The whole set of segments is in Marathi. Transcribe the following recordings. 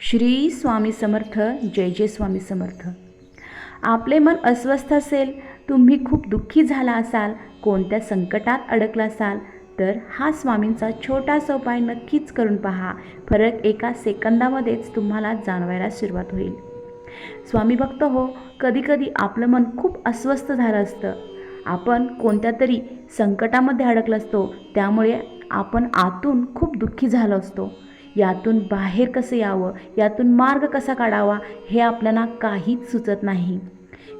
श्री स्वामी समर्थ जय जय स्वामी समर्थ. आपले मन अस्वस्थ असेल तुम्ही खूप दुःखी झाला असाल कोणत्या संकटात अडकला असाल तर हा स्वामींचा छोटासा उपाय नक्कीच करून पहा. फरक एका सेकंदामध्येच तुम्हाला जाणवायला सुरुवात होईल. स्वामी भक्त हो कधीकधी आपलं मन खूप अस्वस्थ झालं असतं. आपण कोणत्या तरी संकटामध्ये अडकलं असतो त्यामुळे आपण आतून खूप दुःखी झालो असतो. यातून बाहेर कसं यावं? यातून मार्ग कसा काढावा? हे आपल्याला काहीच सुचत नाही.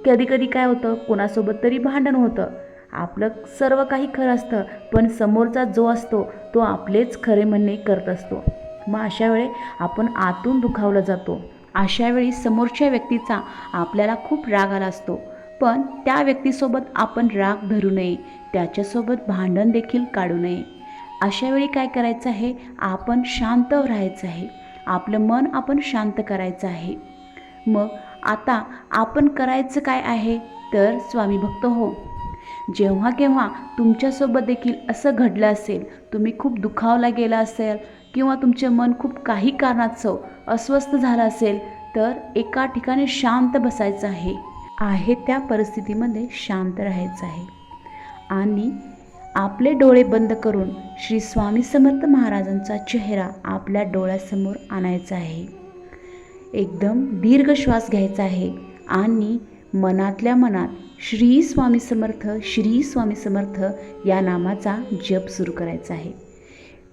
कधीकधी काय होतं? कोणासोबत तरी भांडण होतं. आपलं सर्व काही खरं असतं पण समोरचा जो असतो तो आपलेच खरे म्हणणे करत असतो. मग अशा वेळी आपण आतून दुखावला जातो. अशा वेळी समोरच्या व्यक्तीचा आपल्याला खूप राग आला असतो. पण त्या व्यक्तीसोबत आपण राग धरू नये. त्याच्यासोबत भांडण देखील काढू नये. अशावेळी काय करायचं आहे? आपण शांत राहायचं आहे. आपलं मन आपण शांत करायचं आहे. मग आता आपण करायचं काय आहे? तर स्वामी भक्त हो. जेव्हा केव्हा तुमच्यासोबत देखील असं घडलं असेल तुम्ही खूप दुखावला गेला असेल किंवा तुमचे मन खूप काही कारणास्तव अस्वस्थ झालं असेल तर एका ठिकाणी शांत बसायचं आहे. आहे त्या परिस्थितीमध्ये शांत राहायचं आहे. आणि आपले डोळे बंद करून श्री स्वामी समर्थ महाराजांचा चेहरा आपल्या डोळ्यासमोर आणायचा आहे. एकदम दीर्घ श्वास घ्यायचा आहे आणि मनातल्या मनात श्री स्वामी समर्थ श्री स्वामी समर्थ या नामाचा जप सुरू करायचा आहे.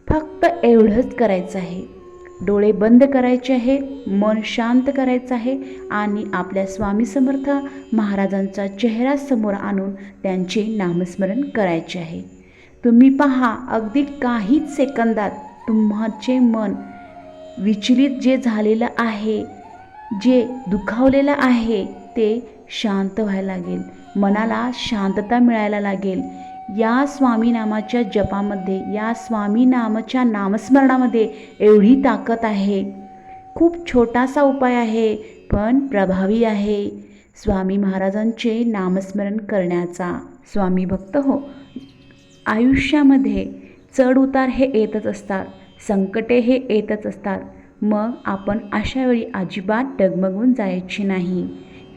फक्त एवढंच करायचं आहे. डोळे बंद करायचे आहे मन शांत करायचं आहे आणि आपल्या स्वामी समर्थ महाराजांचा चेहरा समोर आणून त्यांचे नामस्मरण करायचे आहे. तुम्ही पहा अगदी काहीच सेकंदात तुमचे मन विचलित जे झालेलं आहे जे दुखावलेलं आहे ते शांत व्हायला लागेल. मनाला शांतता मिळायला लागेल. या स्वामी नामाच्या जपामध्ये या स्वामी नामाच्या नामस्मरणामध्ये एवढी ताकद आहे. खूप छोटासा उपाय आहे पण प्रभावी आहे. स्वामी महाराजांचे नामस्मरण करण्याचा. स्वामी भक्त हो आयुष्यामध्ये चढ उतार हे येतच असतात संकटे हे येतच असतात. मग आपण अशावेळी अजिबात डगमगून जायची नाही.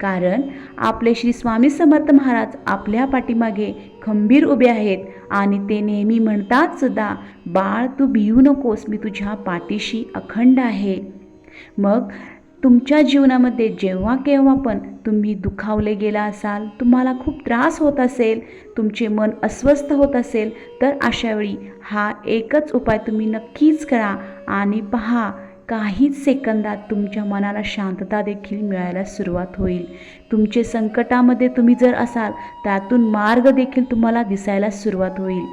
कारण आपले श्री स्वामी समर्थ महाराज आपल्या पाठीमागे खंबीर उभे आहेत आणि ते नेहमी म्हणतात सुद्धा बाळ तू भिवू नकोस मी तुझ्या पाठीशी अखंड आहे. मग तुमच्या जीवनामध्ये जेव्हा केव्हा पण तुम्ही दुखावले गेला असाल तुम्हाला खूप त्रास होत असेल तुमचे मन अस्वस्थ होत असेल तर अशावेळी हा एकच उपाय तुम्ही नक्कीच करा आणि पहा काहीच सेकंदात तुमच्या मनाला शांतता देखील मिळायला सुरुवात होईल. तुमचे संकटामध्ये तुम्ही जर असाल त्यातून मार्ग देखील तुम्हाला दिसायला सुरुवात होईल.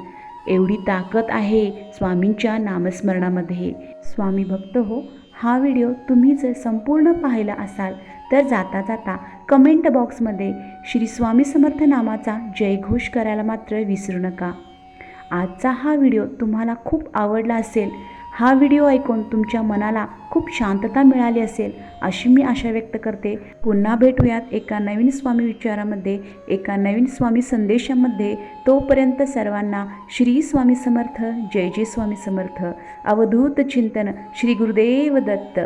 एवढी ताकद आहे स्वामींच्या नामस्मरणामध्ये. स्वामी भक्त हो हा व्हिडिओ तुम्ही जर संपूर्ण पाहिला असाल तर जाता जाता कमेंट बॉक्समध्ये श्री स्वामी समर्थ नामाचा जयघोष करायला मात्र विसरू नका. आजचा हा व्हिडिओ तुम्हाला खूप आवडला असेल हा व्हिडिओ ऐकून तुमच्या मनाला खूप शांतता मिळाली असेल अशी मी आशा व्यक्त करते. पुन्हा भेटूयात एका नवीन स्वामी विचारामध्ये एका नवीन स्वामी संदेशामध्ये. तोपर्यंत सर्वांना श्री स्वामी समर्थ जय जय स्वामी समर्थ. अवधूत चिंतन श्री गुरुदेव दत्त.